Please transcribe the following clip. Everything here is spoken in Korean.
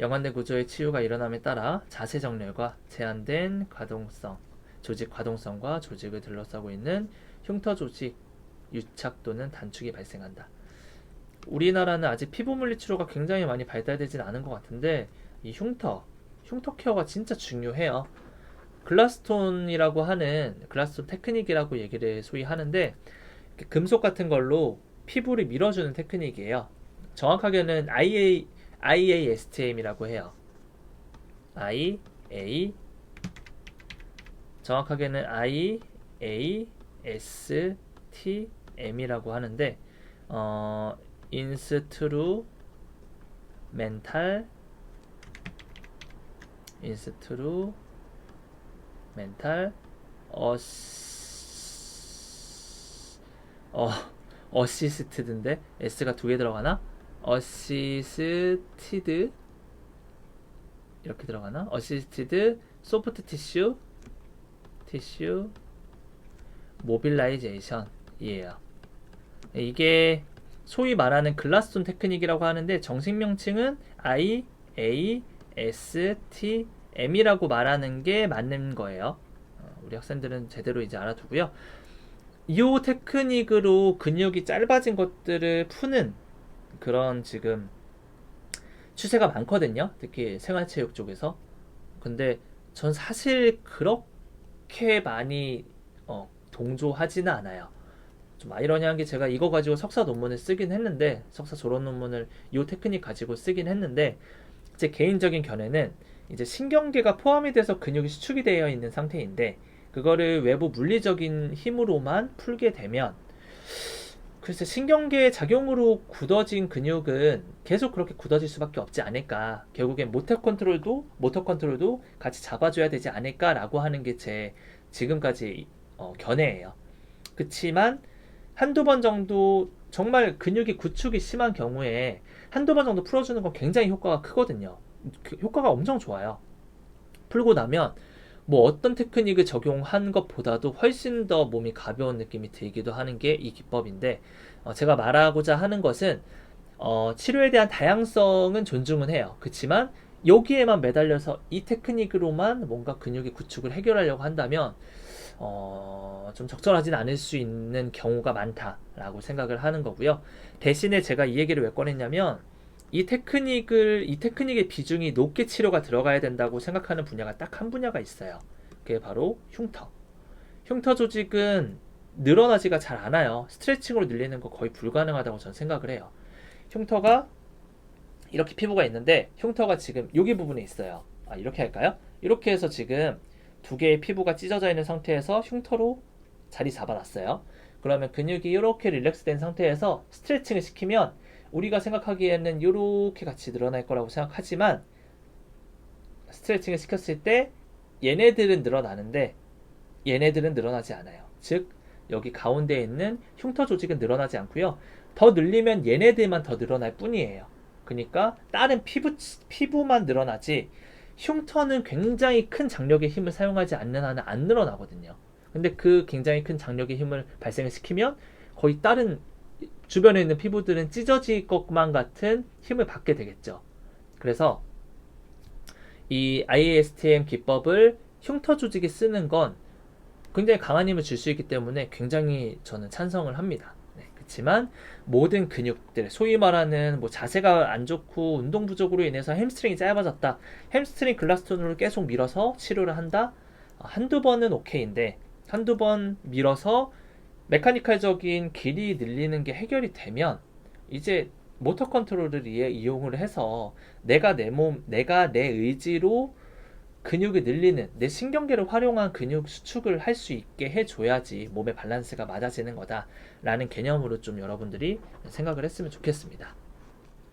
연관된 구조의 치유가 일어남에 따라 자세 정렬과 제한된 가동성, 조직 가동성과 조직을 둘러싸고 있는 흉터 조직 유착 또는 단축이 발생한다. 우리나라는 아직 피부 물리 치료가 굉장히 많이 발달되진 않은 것 같은데 이 흉터, 흉터 케어가 진짜 중요해요. 글라스톤이라고 하는 글라스톤 테크닉이라고 얘기를 소위 하는데 금속 같은 걸로 피부를 밀어주는 테크닉이에요. 정확하게는 IA, IASTM이라고 해요. IA 정확하게는 IASTM이라고 하는데 어, 인스트루 멘탈 인스트루 멘탈 어시 어 어시스트드인데 S가 두 개 들어가나? 어시스티드 이렇게 들어가나? 어시스티드 소프트 티슈 티슈 모빌라이제이션이에요. 이게 소위 말하는 글라스톤 테크닉이라고 하는데 정식 명칭은 I A S T M이라고 말하는 게 맞는 거예요. 어, 우리 학생들은 제대로 이제 알아두고요. 이 테크닉으로 근육이 짧아진 것들을 푸는 그런 지금 추세가 많거든요. 특히 생활체육 쪽에서. 근데 전 사실 그렇게 많이 어, 동조하지는 않아요. 좀 아이러니한 게 제가 이거 가지고 석사 논문을 쓰긴 했는데 석사 졸업 논문을 이 테크닉 가지고 쓰긴 했는데 제 개인적인 견해는 이제 신경계가 포함이 돼서 근육이 수축이 되어 있는 상태인데 그거를 외부 물리적인 힘으로만 풀게 되면 글쎄 신경계의 작용으로 굳어진 근육은 계속 그렇게 굳어질 수밖에 없지 않을까. 결국엔 모터 컨트롤도 모터 컨트롤도 같이 잡아줘야 되지 않을까라고 하는 게 제 지금까지 어, 견해예요. 그치만 한두 번 정도 정말 근육이 구축이 심한 경우에 한두 번 정도 풀어주는 건 굉장히 효과가 크거든요. 그 효과가 엄청 좋아요. 풀고 나면 뭐 어떤 테크닉을 적용한 것보다도 훨씬 더 몸이 가벼운 느낌이 들기도 하는 게 이 기법인데 어, 제가 말하고자 하는 것은 어, 치료에 대한 다양성은 존중은 해요. 그렇지만 여기에만 매달려서 이 테크닉으로만 뭔가 근육의 구축을 해결하려고 한다면 어, 좀 적절하진 않을 수 있는 경우가 많다라고 생각을 하는 거고요. 대신에 제가 이 얘기를 왜 꺼냈냐면 이 테크닉을 이 테크닉의 비중이 높게 치료가 들어가야 된다고 생각하는 분야가 딱 한 분야가 있어요. 그게 바로 흉터. 흉터 조직은 늘어나지가 잘 않아요. 스트레칭으로 늘리는 거 거의 불가능하다고 저는 생각을 해요. 흉터가 이렇게 피부가 있는데 흉터가 지금 여기 부분에 있어요. 아, 이렇게 할까요? 이렇게 해서 지금 두 개의 피부가 찢어져 있는 상태에서 흉터로 자리 잡아놨어요. 그러면 근육이 이렇게 릴렉스된 상태에서 스트레칭을 시키면 우리가 생각하기에는 이렇게 같이 늘어날 거라고 생각하지만 스트레칭을 시켰을 때 얘네들은 늘어나는데 얘네들은 늘어나지 않아요. 즉 여기 가운데에 있는 흉터 조직은 늘어나지 않고요. 더 늘리면 얘네들만 더 늘어날 뿐이에요. 그러니까 다른 피부 피부만 늘어나지 흉터는 굉장히 큰 장력의 힘을 사용하지 않는 한은 안 늘어나거든요. 근데 그 굉장히 큰 장력의 힘을 발생을 시키면 거의 다른 주변에 있는 피부들은 찢어질 것만 같은 힘을 받게 되겠죠. 그래서 이 IASTM 기법을 흉터 조직에 쓰는 건 굉장히 강한 힘을 줄 수 있기 때문에 굉장히 저는 찬성을 합니다. 네, 그렇지만 모든 근육들, 소위 말하는 뭐 자세가 안 좋고 운동 부족으로 인해서 햄스트링이 짧아졌다. 햄스트링 글라스톤으로 계속 밀어서 치료를 한다. 한두 번은 오케이인데 한두 번 밀어서 메카니컬적인 길이 늘리는 게 해결이 되면 이제 모터 컨트롤을 이용을 해서 내가 내 몸, 내가 내 의지로 근육을 늘리는 내 신경계를 활용한 근육 수축을 할 수 있게 해줘야지 몸의 밸런스가 맞아지는 거다라는 개념으로 좀 여러분들이 생각을 했으면 좋겠습니다.